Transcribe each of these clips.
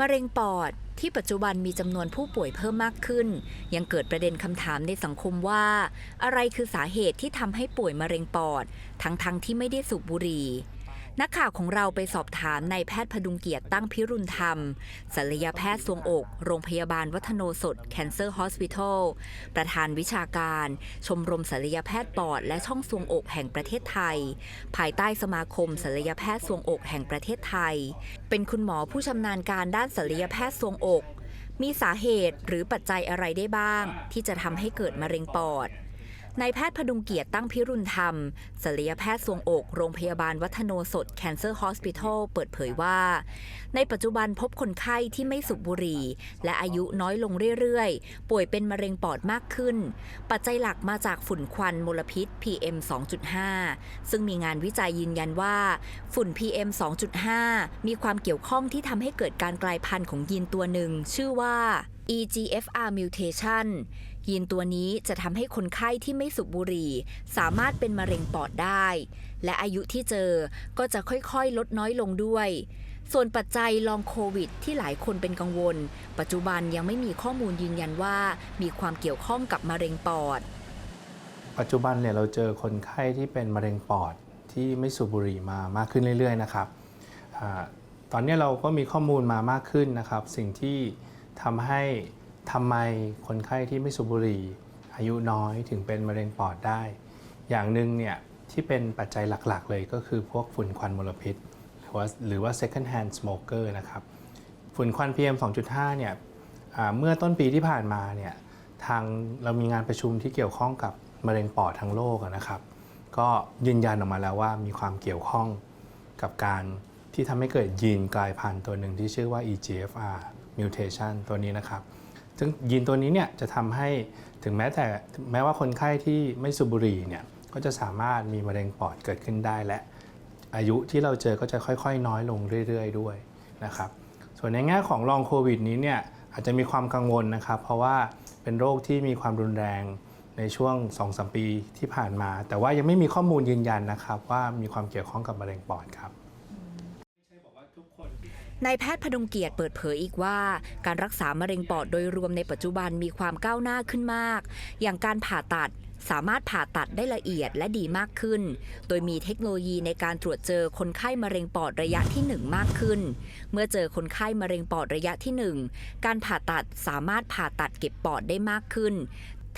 มะเร็งปอดที่ปัจจุบันมีจำนวนผู้ป่วยเพิ่มมากขึ้น ยังเกิดประเด็นคำถามในสังคมว่า อะไรคือสาเหตุที่ทำให้ป่วยมะเร็งปอด ทั้งๆทที่ไม่ได้สูบบุหรี่ นักข่าวของเราไปสอบถามนายแพทย์พดุงเกียรติตั้งพิรุณธรรมศัลยแพทย์สวงอก โรงพยาบาลวัฒโนสด Cancer Hospital ประธานวิชาการ ชมรมศัลยแพทย์ปอด และช่องสวงอกแห่งประเทศไทย ภายใต้สมาคมศัลยแพทย์สวงอกแห่งประเทศไทย เป็นคุณหมอผู้ชำนาญการด้านศัลยแพทย์สวงอก มีสาเหตุหรือปัจจัยอะไรได้บ้าง ที่จะทำให้เกิดมะเร็งปอด นายแพทย์พดุงเกียรติตั้งพิรุณธรรมศัลยแพทย์สวงอกโรงพยาบาลวัฒโนสด Cancer Hospital เปิดเผยว่า ในปัจจุบันพบคนไข้ที่ไม่สูบบุหรี่ และอายุน้อยลงเรื่อยๆ ป่วยเป็นมะเร็งปอดมากขึ้น ปัจจัยหลักมาจากฝุ่นควันมลพิษ PM 2.5 ซึ่งมีงานวิจัยยืนยันว่า ฝุ่น PM 2.5 มีความเกี่ยวข้องที่ทำให้เกิดการกลายพันธุ์ของยีนตัวหนึ่งชื่อว่า EGFR mutation ยีนตัวนี้จะทำให้คนไข้ที่ไม่สูบบุหรี่ สามารถเป็นมะเร็งปอดได้ และอายุที่เจอก็จะค่อยๆ ลดน้อยลงด้วย ส่วนปัจจัยลองโควิด ที่หลายคนเป็นกังวล ปัจจุบันยังไม่มีข้อมูลยืนยันว่า มีความเกี่ยวข้องกับมะเร็งปอด ปัจจุบันเนี่ยเราเจอคนไข้ที่เป็นมะเร็งปอดที่ไม่สูบบุหรี่มามากขึ้นเรื่อย ๆ นะครับอตอนนี้เราก็มีข้อมูลมามากขึ้นนะครับ สิ่งที่ ทำให้ทำไมคนไข้ที่ไม่สูบบุหรี่อายุน้อยถึงเป็นมะเร็งปอดได้ อย่างหนึ่งเนี่ยที่เป็นปัจจัยหลักๆ เลยก็คือพวกฝุ่นควันมลพิษ หรือว่าหรือว่า second hand smoker นะครับ ฝุ่นควัน PM 2.5 เนี่ยเมื่อต้นปีที่ผ่านมาเนี่ยทางเรามีงานประชุมที่เกี่ยวข้องกับมะเร็งปอดทั้งโลกนะครับ ก็ยืนยันออกมาแล้วว่ามีความเกี่ยวข้องกับการที่ทำให้เกิดยีนกลายพันธุ์ตัวหนึ่งที่ชื่อว่า EGFR mutation ตัวนี้นะครับ ซึ่งยีนตัวนี้เนี่ยจะทำให้ถึงแม้แต่แม้ว่าคนไข้ที่ไม่สูบบุหรี่เนี่ยก็จะสามารถมีมะเร็งปอดเกิดขึ้นได้และ อายุที่เราเจอก็จะค่อย ๆ น้อยลงเรื่อย ๆ ด้วยนะครับ ส่วนในแง่ของลองโควิดนี้เนี่ยอาจจะมีความกังวลนะครับ เพราะว่าเป็นโรคที่มีความรุนแรงในช่วง 2-3 ปีที่ผ่านมา แต่ว่ายังไม่มีข้อมูลยืนยันนะครับ ว่ามีความเกี่ยวข้องกับมะเร็งปอดครับ นายแพทย์พดุงเกียรติเปิดเผยอีกว่า การรักษามะเร็งปอดโดยรวมในปัจจุบันมีความก้าวหน้าขึ้นมาก อย่างการผ่าตัดสามารถผ่าตัดได้ละเอียดและดีมากขึ้น โดยมีเทคโนโลยีในการตรวจเจอคนไข้มะเร็งปอดระยะที่ 1 มากขึ้น เมื่อเจอคนไข้มะเร็งปอดระยะที่ 1 การผ่าตัดสามารถผ่าตัดเก็บปอดได้มากขึ้น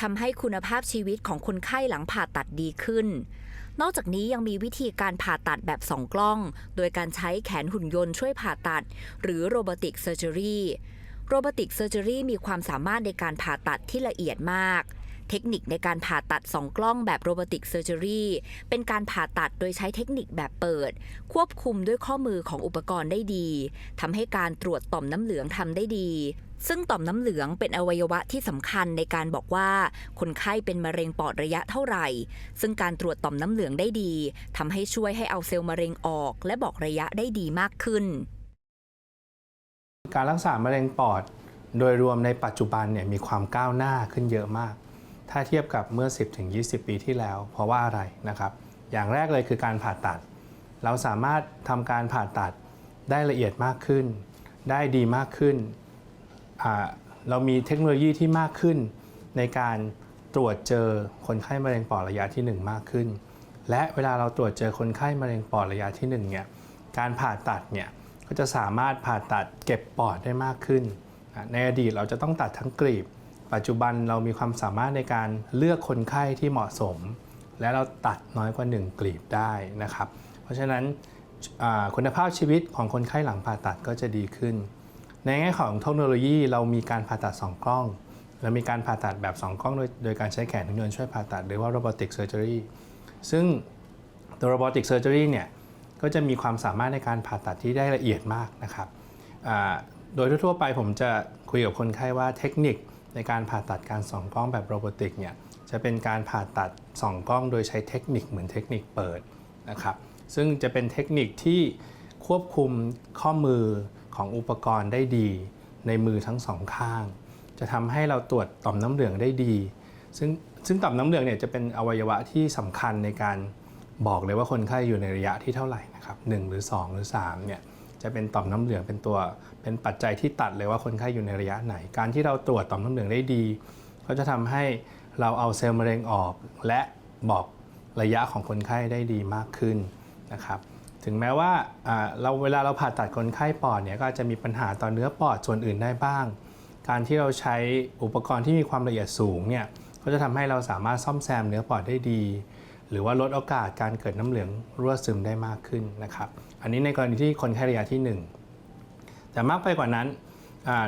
ทำให้คุณภาพชีวิตของคนไข้หลังผ่าตัดดีขึ้น นอกจากนี้ยังมีวิธีการผ่าตัดแบบสองกล้อง โดยการใช้แขนหุ่นยนต์ช่วยผ่าตัด หรือโรบอติกเซอร์เจอรี่โรบอติกเซอร์เจอรี่มีความสามารถในการผ่าตัดที่ละเอียดมาก เทคนิคในการผ่าตัดสองกล้องแบบโรบอติกเซอร์เจอรี่เป็นการผ่าตัดโดยใช้เทคนิคแบบเปิด ควบคุมด้วยข้อมือของอุปกรณ์ได้ดีทำให้การตรวจต่อมน้ำเหลืองทำได้ดี ซึ่งต่อมน้ำเหลืองเป็นอวัยวะที่สำคัญในการบอกว่า คนไข้เป็นมะเร็งปอดระยะเท่าไหร่ ซึ่งการตรวจต่อมน้ำเหลืองได้ดีทำให้ช่วยให้เอาเซลล์มะเร็งออก และบอกระยะได้ดีมากขึ้น การรักษามะเร็งปอดโดยรวมในปัจจุบันเนี่ยมีความก้าวหน้าขึ้นเยอะมาก ถ้าเทียบกับเมื่อ 10-20 ปีที่แล้ว เพราะว่าอะไรนะครับ อย่างแรกเลยคือการผ่าตัด เราสามารถทำการผ่าตัดได้ละเอียดมากขึ้น ได้ดีมากขึ้น เรามีเทคโนโลยีที่มากขึ้น ในการตรวจเจอคนไข้มะเร็งปอดระยะที่ 1 มากขึ้น และเวลาเราตรวจเจอคนไข้มะเร็งปอดระยะที่1เนี่ยการผ่าตัดเนี่ยก็จะสามารถผ่าตัดเก็บปอดได้มากขึ้น ในอดีตเราจะต้องตัดทั้งกรีบ ปัจจุบันเรามีความสามารถในการเลือกคนไข้ที่เหมาะสม และเราตัดน้อยกว่า 1 กลีบได้นะครับ เพราะฉะนั้นคุณภาพชีวิตของคนไข้หลังผ่าตัดก็จะดีขึ้น ในแง่ของเทคโนโลยีเรามีการผ่าตัด 2 กล้องเรามีการผ่าตัดแบบ 2 กล้องโดยโดยการใช้แขนหุ่นยนต์ช่วยผ่าตัดหรือว่า robotic surgery ซึ่งตัว robotic surgery เนี่ยก็จะมีความสามารถในการผ่าตัดที่ได้ละเอียดมากนะครับ โดยทั่วไปผมจะคุยกับคนไข้ว่าเทคนิค ในการผ่าตัดการส่องกล้องแบบโรบอติกเนี่ยจะเป็นการผ่าตัดส่องกล้องโดยใช้เทคนิคเหมือนเทคนิคเปิดนะครับซึ่งจะเป็นเทคนิคที่ควบคุมข้อมือของอุปกรณ์ได้ดี ในมือทั้งสองข้าง จะทำให้เราตรวจต่อมน้ำเหลืองได้ดี ซึ่งซึ่งต่อมน้ำเหลืองเนี่ยจะเป็นอวัยวะที่สำคัญในการบอกเลยว่าคนไข้อยู่ในระยะที่เท่าไหร่นะครับหนึ่งหรือ 2 หรือ3เนี่ย จะเป็นต่อมน้ำเหลืองเป็นตัว เป็นปัจจัยที่ตัดเลยว่าคนไข้อยู่ในระยะไหน การที่เราตรวจต่อมน้ำเหลืองได้ดี ก็จะทำให้เราเอาเซลล์มะเร็งออก และบอกระยะของคนไข้ได้ดีมากขึ้นนะครับถึงแม้ว่าเราเวลาเราผ่าตัดคนไข้ปอดเนี่ยก็จะมีปัญหาต่อเนื้อปอดส่วนอื่นได้บ้าง การที่เราใช้อุปกรณ์ที่มีความละเอียดสูงเนี่ยก็จะทำให้เราสามารถซ่อมแซมเนื้อปอดได้ดี หรือว่าลดโอกาสการเกิดน้ำเหลืองรั่วซึมได้มากขึ้นนะครับ อันนี้ในกรณีที่คนไข้ระยะที่ 1 แต่มากไปกว่านั้น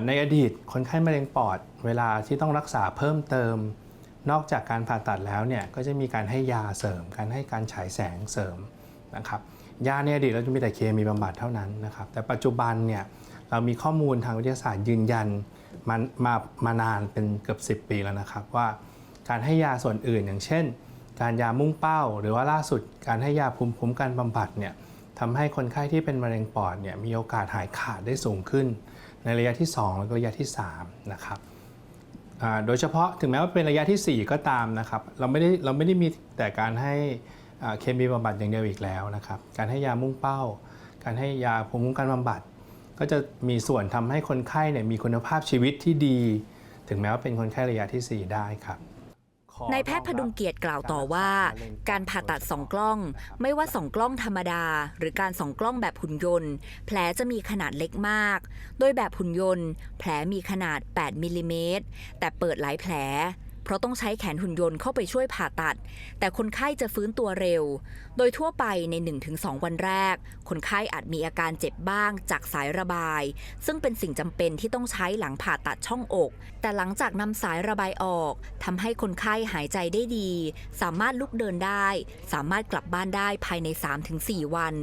ในอดีตคนไข้มะเร็งปอด เวลาที่ต้องรักษาเพิ่มเติม นอกจากการผ่าตัดแล้วเนี่ยก็จะมีการให้ยาเสริม การให้การฉายแสงเสริมนะครับยาในอดีตเราจะมีแต่เคมีบำบัดเท่านั้นนะครับแต่ปัจจุบันเนี่ยเรามีข้อมูลทางวิทยาศาสตร์ยืนยันมามามานานเป็นเกือบ 10 ปีแล้วนะครับว่าการให้ยาส่วนอื่นอย่างเช่น การยามุ่งเป้า หรือว่าล่าสุดการให้ยาภูมิคุ้มกันบำบัดเนี่ย ทำให้คนไข้ที่เป็นมะเร็งปอดเนี่ยมีโอกาสหายขาดได้สูงขึ้น ในระยะที่ 2 แล้วก็ระยะที่3นะครับโดยเฉพาะถึงแม้ว่าเป็นระยะทีสี่ 4 ก็ตามนะครับเราไม่ได้เราไม่ได้มีแต่การให้เคมีบำบัดอย่างเดียวอีกแล้วนะครับการให้ยามุ่งเป้า การให้ยาภูมิคุ้มกันบำบัด ก็จะมีส่วนทำให้คนไข้เนี่ยมีคุณภาพชีวิตที่ดี ถึงแม้ว่าเป็นคนไข้ระยะทีสี่4 ได้ครับ นายแพทย์พดุงเกียรติกล่าวต่อว่า การผ่าตัดสองกล้อง ไม่ว่าสองกล้องธรรมดา หรือการสองกล้องแบบหุ่นยนต์ แผลจะมีขนาดเล็กมาก โดยแบบหุ่นยนต์ แผลมีขนาด 8มิลลิเมตรแต่เปิดหลายแผล เพราะต้องใช้แขนหุ่นยนต์เข้าไปช่วยผ่าตัด แต่คนไข้จะฟื้นตัวเร็ว โดยทั่วไปใน 1-2 วันแรก คนไข้อาจมีอาการเจ็บบ้างจากสายระบาย ซึ่งเป็นสิ่งจำเป็นที่ต้องใช้หลังผ่าตัดช่องอก แต่หลังจากนำสายระบายออกทำให้คนไข้หายใจได้ดี สามารถลุกเดินได้ สามารถกลับบ้านได้ภายใน 3-4 วัน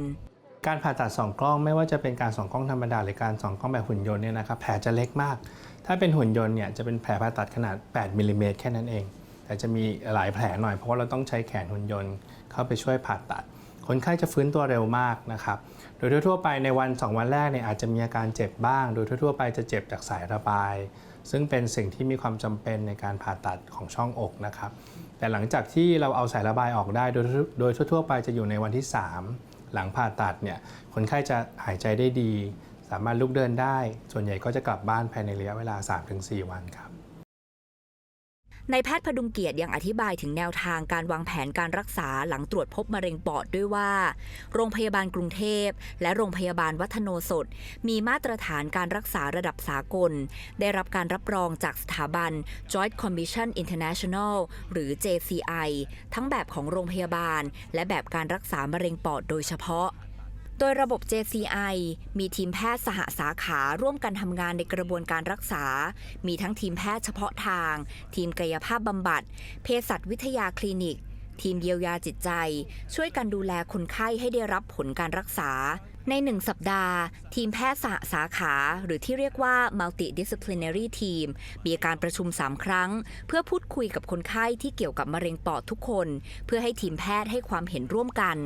การผ่าตัดสองกล้องไม่ว่าจะเป็นการสองกล้องธรรมดาหรือการสองกล้องแบบหุ่นยนต์เนี่ยนะครับแผลจะเล็กมาก ถ้าเป็นหุ่นยนต์เนี่ยจะเป็นแผลผ่าตัดขนาด 8มิลลิเมตรแค่นั้นเอง แต่จะมีหลายแผลหน่อยเพราะว่าเราต้องใช้แขนหุ่นยนต์เข้าไปช่วยผ่าตัด คนไข้จะฟื้นตัวเร็วมากนะครับ โดยทั่วๆไปในวัน 2 วันแรกเนี่ยอาจจะมีอาการเจ็บบ้าง โดยทั่วๆไปจะเจ็บจากสายระบาย ซึ่งเป็นสิ่งที่มีความจำเป็นในการผ่าตัดของช่องอกนะครับ แต่หลังจากที่เราเอาสายระบายออกได้ โดยโดยทั่วๆไปจะอยู่ในวันที่ 3 หลังผ่าตัดเนี่ยคนไข้จะหายใจได้ดี สามารถลุกเดินได้ ส่วนใหญ่ก็จะกลับบ้านภายในระยะเวลา 3-4 วันครับนายแพทย์พดุงเกียรติยังอธิบายถึงแนวทางการวางแผนการรักษาหลังตรวจพบมะเร็งปอดด้วยว่า โรงพยาบาลกรุงเทพ และโรงพยาบาลวัฒโนสดมีมาตรฐานการรักษาระดับสากล ได้รับการรับรองจากสถาบัน Joint Commission International หรือ JCI ทั้งแบบของโรงพยาบาล และแบบการรักษามะเร็งปอดโดยเฉพาะ โดยระบบ JCI มีทีมแพทย์สหสาขาร่วมกันทำงานในกระบวนการรักษา มีทั้งทีมแพทย์เฉพาะทาง ทีมกายภาพบำบัด เภสัชวิทยาคลินิก ทีมเยียวยาจิตใจ ช่วยกันดูแลคนไข้ให้ได้รับผลการรักษา ในหนึ่งสัปดาห์ ทีมแพทย์สหสาขา หรือที่เรียกว่า multidisciplinary team มีการประชุม 3 ครั้ง เพื่อพูดคุยกับคนไข้ที่เกี่ยวกับมะเร็งปอดทุกคน เพื่อให้ทีมแพทย์ให้ความเห็นร่วมกัน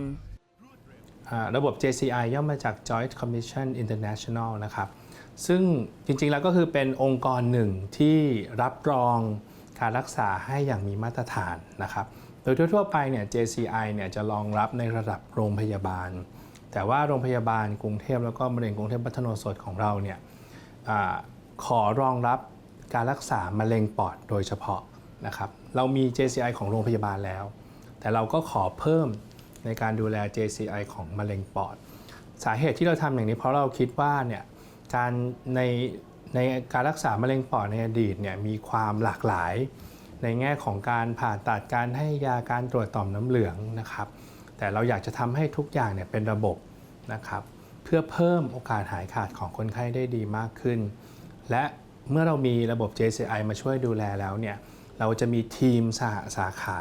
ระบบ JCI ย่อมาจาก Joint Commission International นะครับ ซึ่งจริงๆ แล้วก็คือเป็นองค์กรหนึ่งที่รับรองการรักษาให้อย่างมีมาตรฐานนะครับ โดยทั่วๆ ไปเนี่ย JCI เนี่ยจะรองรับในระดับโรงพยาบาล แต่ว่าโรงพยาบาลกรุงเทพแล้วก็มะเร็งกรุงเทพพัฒนสดของเราเนี่ยอขอรองรับการรักษามะเร็งปอดโดยเฉพาะนะครับ เรามี JCI ของโรงพยาบาลแล้ว แต่เราก็ขอเพิ่ม ในการดูแล JCI ของมะเร็งปอด สาเหตุที่เราทำอย่างนี้เพราะเราคิดว่าเนี่ยการในในการรักษามะเร็งปอดในอดีตเนี่ยมีความหลากหลาย ในแง่ของการผ่าตัดการให้ยาการตรวจต่อมน้ำเหลืองนะครับ แต่เราอยากจะทำให้ทุกอย่างเนี่ยเป็นระบบนะครับเพื่อเพิ่มโอกาสหายขาดของคนไข้ได้ดีมากขึ้น และเมื่อเรามีระบบ JCI มาช่วยดูแลแล้วเนี่ยเราจะมีทีมสหสาขา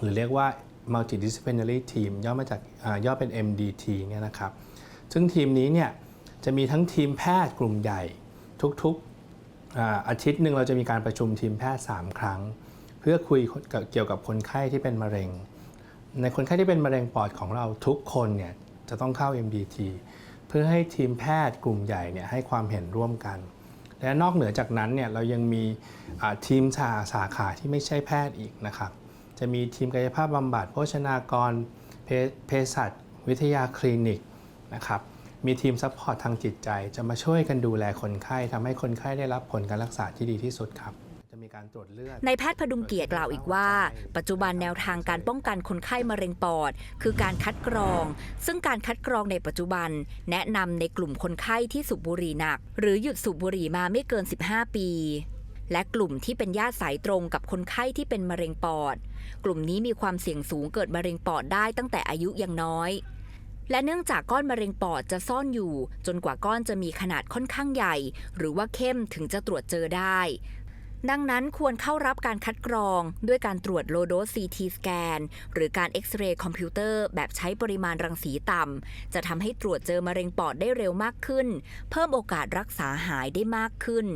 หรือเรียกว่า multidisciplinary team ย่อมาจากย่อเป็น MDT เนี่ยนะครับ ซึ่งทีมนี้เนี่ยจะมีทั้งทีมแพทย์กลุ่มใหญ่ทุกๆอาอาทิตย์หนึ่งเราจะมีการประชุมทีมแพทย์ 3 ครั้ง เพื่อคุยเกี่ยวกับคนไข้ที่เป็นมะเร็ง ในคนไข้ที่เป็นมะเร็งปอดของเราทุกคนเนี่ยจะต้องเข้า MDT เพื่อให้ทีมแพทย์กลุ่มใหญ่เนี่ยให้ความเห็นร่วมกัน และนอกเหนือจากนั้นเนี่ยเรายังมีทีมสาสาขาที่ไม่ใช่แพทย์อีกนะครับ จะมีทีมกายภาพบำบัดโภชนากรเภสัชวิทยาคลินิกนะครับมีทีมซัพพอร์ตทางจิตใจ จะมาช่วยกันดูแลคนไข้ทำให้คนไข้ได้รับผลการรักษาที่ดีที่สุดครับจะมีการตรวจเลือดนแพทย์พดุงเกียรติกล่าวอีกว่า ปัจจุบันแนวทางการป้องกันคนไข้มะเร็งปอด คือการคัดกรอง ซึ่งการคัดกรองในปัจจุบัน แนะนำในกลุ่มคนไข้ที่สูบบุหรี่หนัก หรือหยุดสูบบุหรี่มาไม่เกิน 15 ปี และกลุ่มที่เป็นญาติสายตรงกับคนไข้ที่เป็นมะเร็งปอด กลุ่มนี้มีความเสี่ยงสูงเกิดมะเร็งปอดได้ตั้งแต่อายุยังน้อย และเนื่องจากก้อนมะเร็งปอดจะซ่อนอยู่ จนกว่าก้อนจะมีขนาดค่อนข้างใหญ่ หรือว่าเข้มถึงจะตรวจเจอได้ ดังนั้นควรเข้ารับการคัดกรองด้วยการตรวจโลโดส CT สแกนหรือการเอ็กซเรย์คอมพิวเตอร์แบบใช้ปริมาณรังสีต่ำจะทำให้ตรวจเจอมะเร็งปอดได้เร็วมากขึ้น เพิ่มโอกาสรักษาหายได้มากขึ้น